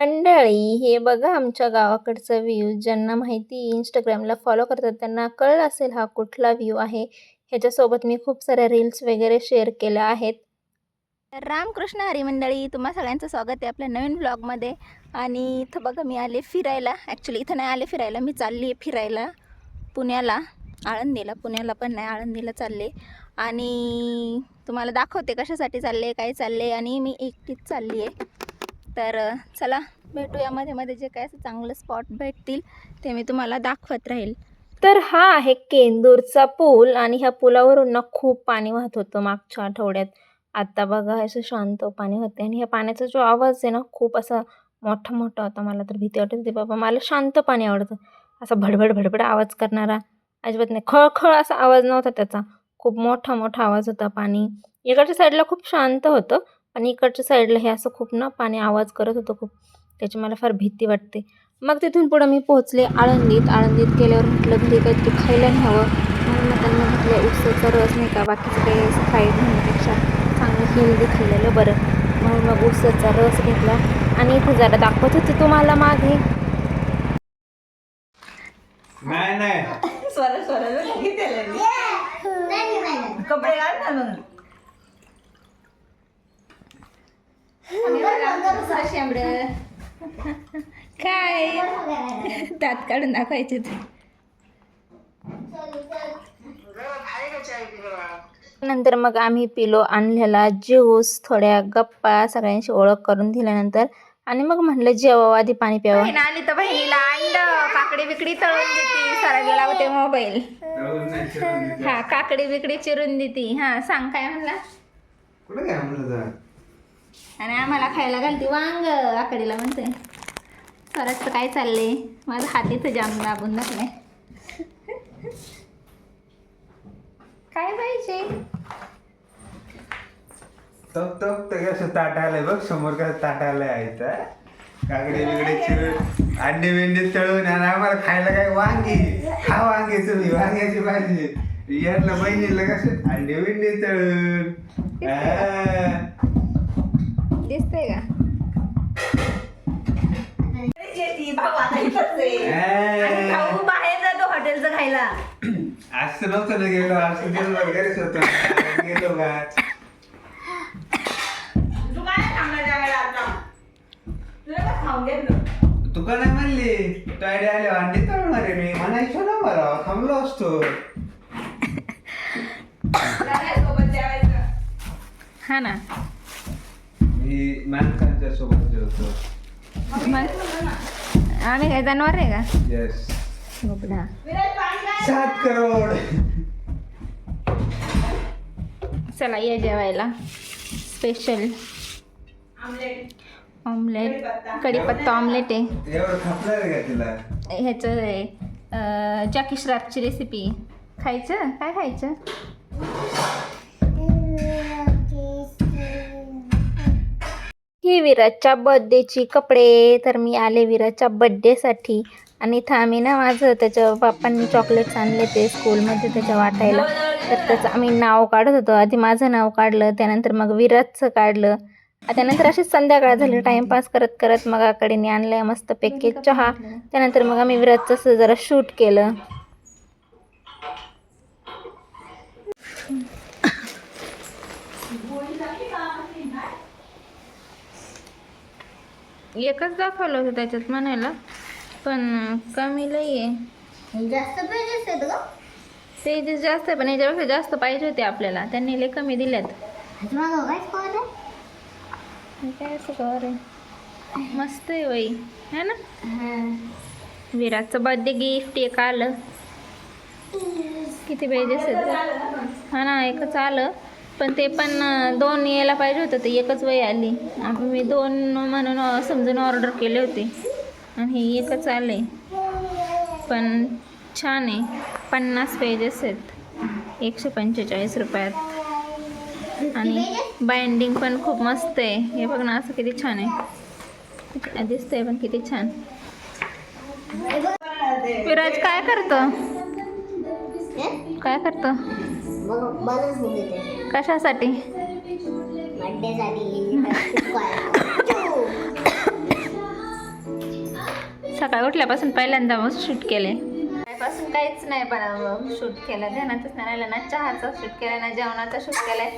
मंडळी हे बघा आमच्या गावाकडचा व्ह्यू ज्यांना माहिती इंस्टाग्रामला फॉलो करतात त्यांना कळलं असेल हा कुठला व्ह्यू आहे. ह्याच्यासोबत मी खूप साऱ्या रील्स वगैरे शेअर केल्या आहेत. रामकृष्ण हरी मंडळी तुम्हा सगळ्यांचं स्वागत आहे आपल्या नवीन ब्लॉगमध्ये आणि इथं बघा मी आले फिरायला. ॲक्च्युली इथं नाही आले फिरायला. मी चालली आहे फिरायला. पुण्याला. आळंदीला. पुण्याला पण नाही आळंदीला चालले. आणि तुम्हाला दाखवते कशासाठी चालले काय चालले. आणि मी एकटीच चालली आहे तर चला भेटूया मध्ये मध्ये जे काय असं चांगलं स्पॉट भेटतील ते मी तुम्हाला दाखवत राहील. तर हा आहे केंदूरचा पूल आणि ह्या पुलावरून ना खूप पाणी वाहत होतं मागच्या आठवड्यात. आत्ता बघा असं शांत पाणी होते आणि ह्या पाण्याचा जो आवाज आहे ना खूप असा मोठा मोठा होता. मला तर भीती वाटत होती बाबा मला शांत पाणी आवडतं. असा भडभड भडभड आवाज करणारा अजिबात नाही खळखळ असा आवाज नव्हता त्याचा. खूप मोठा मोठा आवाज होता पाणी. इकडच्या साईडला खूप शांत होतं आणि इकडच्या साईडला हे असं खूप ना पाणी आवाज करत होतं खूप. त्याची मला फार भीती वाटते. मग तिथून पुढं मी पोहोचले आळंदीत. आळंदीत गेल्यावर म्हटलं घरी काहीतरी खायला न्यावं. म्हणून मग त्यांना म्हटलं उसाचा रस नाही का? बाकीचं काही असं फ्राईड म्हणण्यापेक्षा चांगलं हेल्दी खाल्लेलं बरं. म्हणून मग उसाचा रस घेतला आणि इथे जरा दाखवत होते तुम्हाला मागे. नाही नाही. स्वरा आले कपडे घाल ना मग काय? दात काढून दाखवायचे ते. नंतर मग आम्ही पिलो आणलेला ज्यूस थोड्या गप्पा सगळ्यांशी ओळख करून दिल्यानंतर. आणि मग म्हणलं जेवावं आधी पाणी प्यावं. आणि तर बहिणीला अंड काकडी बिकडी तळून देते. सरायला लावते मोबाईल. हा काकडी बिकडी चिरून देते. हा सांग काय म्हणला कुठं काय म्हणलं जा आणि आम्हाला खायला घालते वांग आकडीला म्हणते. स्वराजचं काय चाललंय? माझा हात इथं जाम दाबून दाखलाय काय पाहिजे? तप तप तर कसं ताट आलंय बघ समोर कसं ताट आलंय आहे तर काकडे चिरून अंडे बिंडे तळून आणि आम्हाला खायला काय वांगी? खा वांगे तुम्ही वांग्याची भाजी. यातलं बहिणीला कसं अंडे बिंडे तळून. हा. दिसतंय का भाऊ बाहेर जातो हॉटेलचं खायला असं नव्हतं ना गेलो असं गेलो घरीच होतो गेलो का तू काय आता तुला काय खाऊन घेतलं नाही म्हणली तू आयडिया आले अंडी तळणार आहे मी म्हणायचो ना मला थांबलो असतो सोबत जेवायचं हा ना. मी सोबत जेवतो आम्ही काय जनावर आहे का? येस सात करोड. चला ये जेवायला. स्पेशल ऑमलेट कढीपत्ता. ऑमलेट आहे. एवढं खपणार आहे का तिला? ह्याचं आहे अं, जॅकी श्रॅपची रेसिपी खायचं? काय खायचं? ही विराजच्या बर्थडेची कपडे तर मी आले विराजच्या बड्डेसाठी आणि थांबी ना माझं त्याच्या बाप्पांनी चॉकलेट्स आणले ते स्कूलमध्ये त्याच्या वाटायला. तर त्याचं आम्ही नाव काढत होतो. आधी माझं नाव काढलं त्यानंतर मग विराजचं काढलं. त्यानंतर अशीच संध्याकाळ झाली. टाईमपास करत करत मग आकडीने आणलाय मस्त पॅकेज चहा. त्यानंतर मग आम्ही विराजचं जरा शूट केलं. एकच दाखवलं होतं त्याच्यात म्हणायला पण कमी लई आहे. जास्त पाहिजे आहेत का पेजेस जास्त आहे पण याच्यापेक्षा जास्त पाहिजे होते आपल्याला. त्यांनी लई कमी दिल्यात. काय असं कवर आहे? मस्त आहे वई है ना? विराटचं बर्थडे गिफ्ट एक आलं. किती पेजेस आहेत? हा ना एकच आलं. पण ते पण दोन यायला पाहिजे होतं ते एकच वय आली. आपण मी दोन म्हणून समजून ऑर्डर केले होते. आणि हे एकच आले पण छान आहे. पन्नास पेजेस आहेत. एकशे पंचेचाळीस रुपयात. आणि बाइंडिंग पण खूप मस्त आहे. हे बघ ना असं किती छान आहे. दिसतंय पण किती छान. विराज काय करतो? काय करतो? मग कशासाठी? बड्डेसाठी सकाळी उठल्यापासून पहिल्यांदा मग शूट केले. पासून काहीच नाही पण शूट केलं. ध्यानातच नाही राहिलं ना. चहाचा शूट केलं ना जेवणाचा शूट केलाय.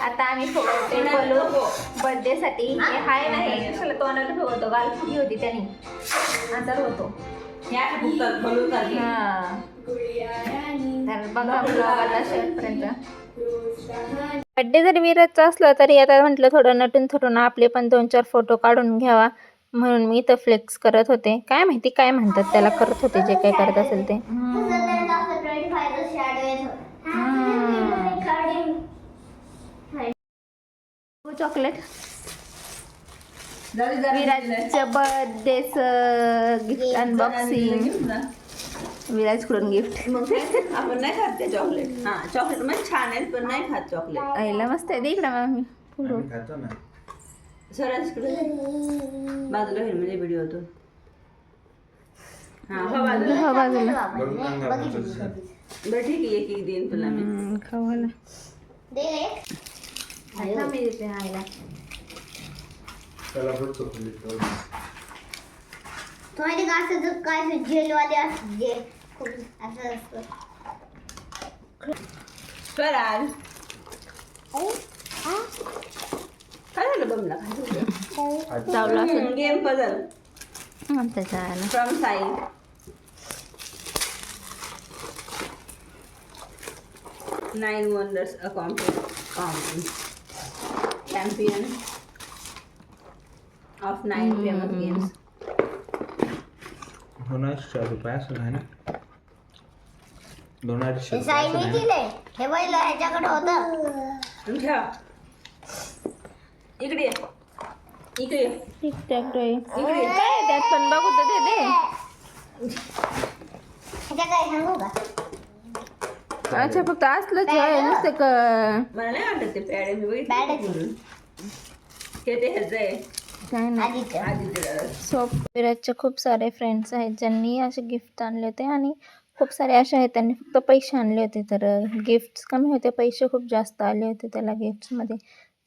आता आम्ही फुगवते. बोलू. बर्थडेसाठी हे हाय नाही कशाला तोंडाला फुगवतो? गाल फुगी होती त्यांनी. आजार होतो. हा. तर बघा vlog आता शेवटपर्यंत बड्डे जरी विराजचा असला तरी आता म्हटलं थोडं नटून थोडून आपले पण दोन चार फोटो काढून घ्यावा म्हणून मी इथं फ्लेक्स करत होते. काय माहिती काय म्हणतात त्याला करत होते जे काय करत असेल ते. चॉकलेट विराजच्या बर्थडेच गिफ्ट अनबॉक्सिंग विराजकडून गिफ्ट मग ते आपण नाही खात ते चॉकलेट हा चॉकलेट म्हणजे छान आहेत पण नाही खात चॉकलेट आईला मस्त आहे. दे इकडं मामी पुढं. आम्ही खातो ना. सरांकडे बाजूला होईल म्हणजे व्हिडिओ होतो हा हो बाजूला. हो बाजूला. बघून सांगा मग तसं. बरं ठीक आहे एक एक देईन तुला मी. हम्म, खाऊ घाला. त्याला पण चॉकलेट खाऊ. तुम्हाला का असं जर काय जेलवाले असतं स्वराज काय झालं बमला काय चावलं असं झालं गेम पझल त्याच्या आला from side nine wonders accountant champion of nine famous games दोन अडीचशे रुपये असं आहे ना दोन अडीचशे हे रुपये साई असं नाही आहे ना? दिले हे बैल ह्याच्याकडे होतं. घ्या इकडे ये. इकडे ये. टिकटॅक डोळे इकडे ये. काय आहे त्यात? पण बघू तर दे दे. ह्याच्या काय सांगू का? अच्छा फक्त असलंच आहे. नुसतं क मला नाही वाटत ते पॅड. मी आहे. हे ते ह्याचं आहे. काय नाही. आधीचं आदित्य दादा. सोप विराजचे खूप सारे फ्रेंड्स आहेत ज्यांनी असे गिफ्ट आणले होते आणि खूप सारे असे आहेत. त्यांनी फक्त पैसे आणले होते तर गिफ्ट्स कमी होते. पैसे खूप जास्त आले होते त्याला गिफ्ट्समध्ये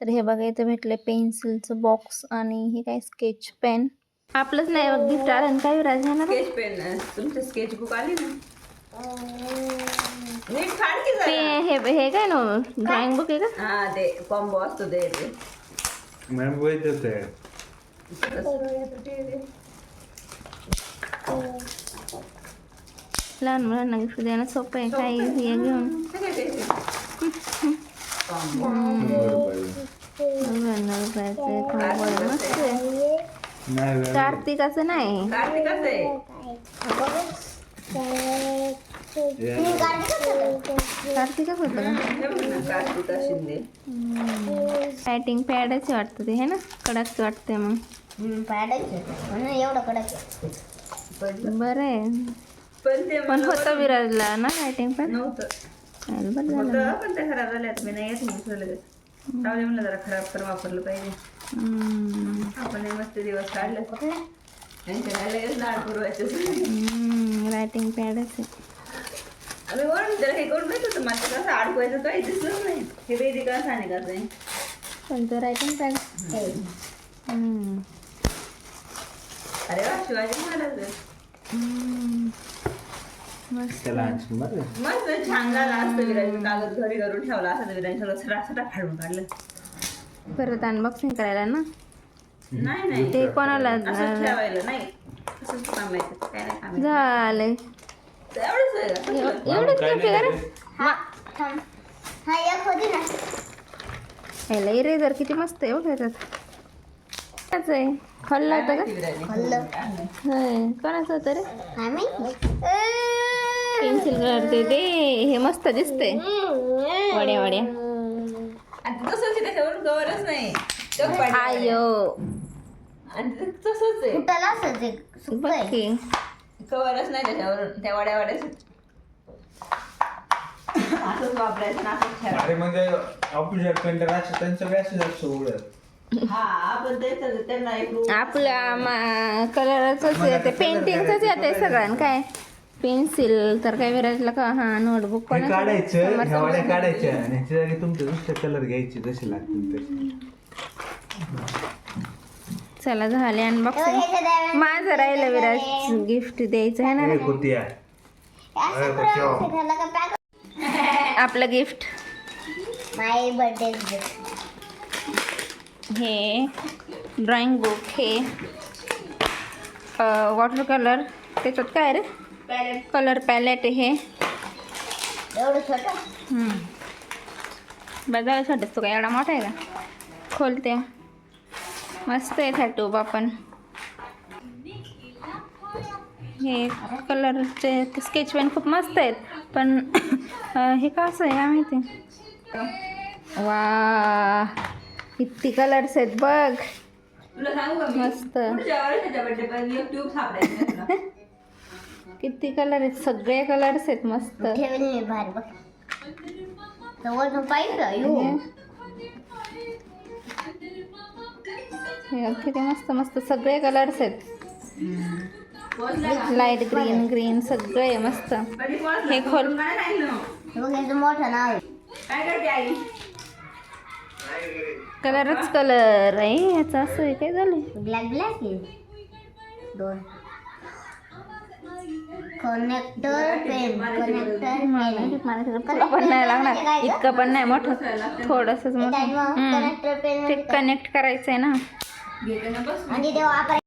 तर हे बघा इथे भेटले पेन्सिलचं बॉक्स आणि हे काय स्केच पेन आपलंच नाही गिफ्ट आलं काय विराज ना? स्केच पेन तुमचं स्केच बुक आली ना? हे हे काय ना ड्रॉइंग बुक आहे का? हा ते कॉम्बो असतो ते मॅम लहान मुलांना गिफ्ट देणं सोपं आहे हे घेऊन रुपयाचे combo आहे. मस्त आहे. नाही मॅम. कार्तिकाचं नाही कार्तिकाच होतं कार्तिका शिंदे रायटिंग पॅडच वाटतं ते हे ना कडक वाटते मग एवढं कडक बरं आहे पण ते पण होतं विराजला ना रायटिंग पॅड नव्हतं. बरं झालं होतं पण ते खराब झाल्यात मी नाही येत लगेच. म्हणलं जरा खराब कर वापरलं पाहिजे. हम्म. आपण हे मस्त दिवस काढले त्यांच्या काय लगेच लाड पुरवायचे हम्म, रायटिंग पॅडच आहे. आम्ही वरून त्याला. हे करून माहीत होतं? मात्र कसं अडकवायचं काही दिसलंच नाही. हे वेदिका कोणतं रायटिंग पॅड अरे वा शिवाजी महाराज. त्याला मस्त छान झाला असतं कागद घरी करून ठेवला असं सगळं सरा फाडून काढलं. परत अनबॉक्सिंग करायला ना? नाही नाही. ते कोणाला असं ठेवायला नाही. असंच काय नाही आहे. झालंय. एवढंच आहे का? कसलं? एवढंच काय गिफ्ट नाही आहे रे. हा थांब. हा एक होती ना ह्याला इरेझर किती मस्त आहे बघ ह्याच्यात त्याच. आहे? खाल्ला होता का? विराजने. होय. कोणाचं होतं रे? माहिती? पेन्सिल कलर ते दे हे मस्त दिसतंय. वड्या वड्या. आणि ते तसंच कवरच नाही. तो आयो. आणि ते तसंच आहे. ते बघ की. कवरच नाही त्याच्यावरून. त्या वाड्या वाड्याच असंच वापरायचं ना असंच ठेवायचं अरे म्हणजे ऑफिशियल पेंटर असं त्यांचं व्यास असतं उघडत हा आपण तेच त्यांना एक रूम आपल्या कलरच ते पेंटिंगच येते सगळ्यांना काय? पेन्सिल तर काय विराजला का हा नोटबुक हे काढायचं ह्या वाड्या काढायच्या आणि ह्याच्या जागी तुमचे दुसरे कलर घ्यायचे जसे लागतील तसे. चला झाले अनबॉक्सिंग माझं राहिलं विराज गिफ्ट द्यायचं आहे? ना अरे. आपलं गिफ्ट माय बर्थडे हे ड्रॉइंग बुक हे. वॉटर कलर त्याच्यात काय रे? कलर पॅलेट हे. एवढं छोटं? बघायला छोटंच तो काय एवढा मोठा आहे का? खोलते. मस्त आहे हा ट्यूब आपण हे कलरचे स्केच पेन खूप मस्त आहेत. पण हे का असं आहे काय माहिती? वा किती कलर्स आहेत बघ. तुला सांगू का मी? मस्त. किती कलर आहेत? सगळे कलर्स आहेत मस्त. ठेवेल मी बाहेर बघ. जवळ पाहिजे यू. हे. बघ, किती मस्त मस्त. सगळे कलर्स आहेत? लाइट ग्रीन ग्रीन सगळे मस्त? हे खोल. बघ याचं मोठं नाव कलरच कलर आहे. ह्याचं असं आहे. काय झालं ब्लॅक ब्लॅक आहे. दोन. कनेक्टर पेन कनेक्टर तुला पण नाही लागणार. इतकं पण नाही मोठं. थोडंसंच मोठं. कनेक्टर पेन ते कनेक्ट करायचं आहे ना. आपण